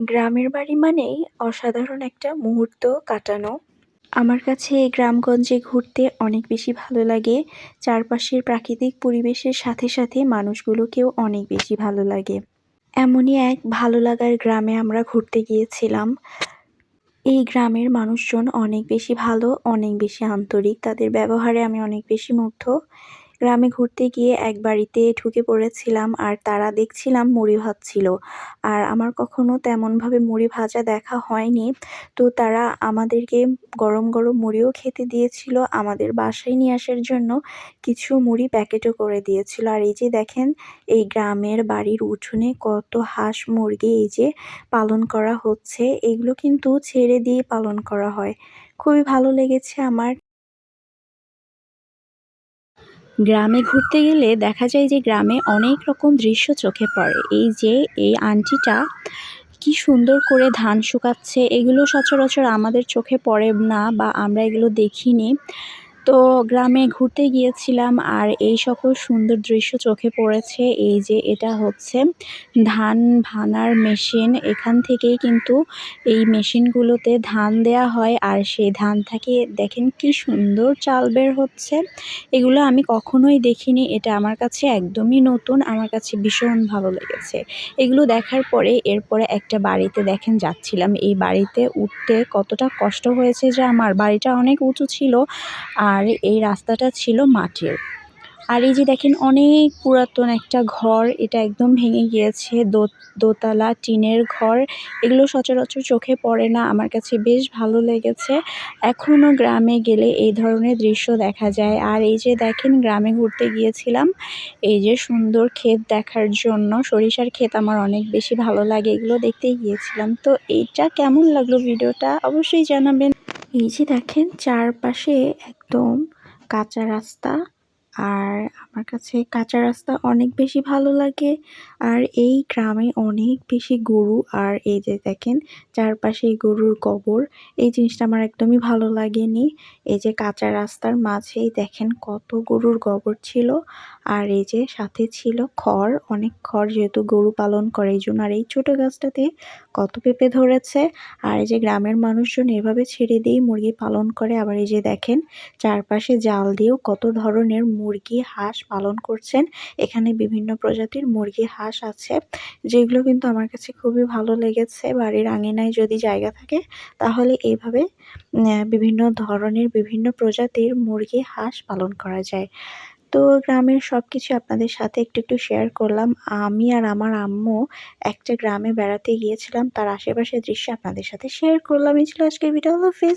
গ্রামের বাড়ি মানেই অসাধারণ একটা মুহূর্ত কাটানো। আমার কাছে এই গ্রামগঞ্জে ঘুরতে অনেক বেশি ভালো লাগে। চারপাশের প্রাকৃতিক পরিবেশের সাথে সাথে মানুষগুলোকেও অনেক বেশি ভালো লাগে। এমনই এক ভালো লাগার গ্রামে আমরা ঘুরতে গিয়েছিলাম। এই গ্রামের মানুষজন অনেক বেশি ভালো, অনেক বেশি আন্তরিক। তাদের ব্যবহারে আমি অনেক বেশি মুগ্ধ। গ্রামে ঘুরতে গিয়ে এক বাড়িতে ঢুকে পড়েছিলাম আর তারা দেখছিলাম মুড়ি ভাজছিল। আর আমার কখনো তেমনভাবে মুড়ি ভাজা দেখা হয়নি। তো তারা আমাদেরকে গরম গরম মুড়িও খেতে দিয়েছিল, আমাদের বাসায় নিয়ে আসার জন্য কিছু মুড়ি প্যাকেটও করে দিয়েছিল। আর এই যে দেখেন, এই গ্রামের বাড়ির উঠোনে কত হাঁস মুরগি এই যে পালন করা হচ্ছে, এগুলো কিন্তু ছেড়ে দিয়ে পালন করা হয়। খুবই ভালো লেগেছে আমার। গ্রামে ঘুরতে গেলে দেখা যায় যে গ্রামে অনেক রকম দৃশ্য চোখে পড়ে। এই যে, এই আন্টিটা কি সুন্দর করে ধান শুকাচ্ছে, এগুলো সচরাচর আমাদের চোখে পড়ে না বা আমরা এগুলো দেখিনি। তো গ্রামে ঘুরতে গিয়েছিলাম আর এই সকল সুন্দর দৃশ্য চোখে পড়েছে। এই যে এটা হচ্ছে ধান ভানার মেশিন। এখান থেকেই কিন্তু এই মেশিনগুলোতে ধান দেয়া হয় আর সেই ধান থেকে দেখেন কি সুন্দর চাল বের হচ্ছে। এগুলো আমি কখনোই দেখিনি, এটা আমার কাছে একদমই নতুন, আমার কাছে ভীষণ ভালো লেগেছে। এগুলো দেখার পরে এরপরে একটা বাড়িতে দেখেন যাচ্ছিলাম। এই বাড়িতে উঠতে কতটা কষ্ট হয়েছে যে আমার বাড়িটা অনেক উঁচু ছিল আর এই রাস্তাটা ছিল মাটির আর এই যে দেখেন অনেক পুরাতন একটা ঘর, এটা একদম ভেঙে গিয়েছে, দো, দোতলা টিনের ঘর। এগুলো সচরাচর চোখে পড়ে না, আমার কাছে বেশ ভালো লেগেছে। এখনও গ্রামে গেলে এই ধরনের দৃশ্য দেখা যায়। আর এই যে দেখেন গ্রামে ঘুরতে গিয়েছিলাম, এই যে সুন্দর ক্ষেত দেখার জন্য, সরিষার ক্ষেত আমার অনেক বেশি ভালো লাগে, এগুলো দেখতেই গিয়েছিলাম। তো এইটা কেমন লাগল ভিডিওটা অবশ্যই জানাবেন। এই যে দেখেন, চারপাশে একদম কাঁচা রাস্তা। আর আমার কাছে কাঁচা রাস্তা অনেক বেশি ভালো লাগে। আর এই গ্রামে অনেক বেশি গরু। আর এই যে দেখেন, চারপাশে গরুর গোবর। এই জিনিসটা আমার একদমই ভালো লাগেনি। এই যে কাঁচা রাস্তার মাঝেই দেখেন কত গরুর গোবর ছিল। আর এই যে সাথে ছিল খড়, অনেক খড় যেহেতু গরু পালন করে, এই জন্য আর এই ছোটো গাছটাতে কত পেঁপে ধরেছে। আর এই যে গ্রামের মানুষজন এভাবে ছেড়ে দিয়েই মুরগি পালন করে। আবার এই যে দেখেন, চারপাশে জাল দিয়েও কত ধরনের মুরগি, হাঁস পালন করছেন। এখানে বিভিন্ন প্রজাতির মুরগি, হাঁস আছে, যেগুলো কিন্তু আমার কাছে খুবই ভালো লেগেছে। বাড়ির আঙিনায় যদি জায়গা থাকে, তাহলে এইভাবে বিভিন্ন ধরনের বিভিন্ন প্রজাতির মুরগি, হাঁস পালন করা যায়। তো গ্রামের সব কিছু আপনাদের সাথে একটু একটু শেয়ার করলাম। আমি আর আমার আম্মু একটা গ্রামে বেড়াতে গিয়েছিলাম। তার আশেপাশের দৃশ্য আপনাদের সাথে শেয়ার করলাম। এই ছিল আজকের ভিডিও হলো ফেস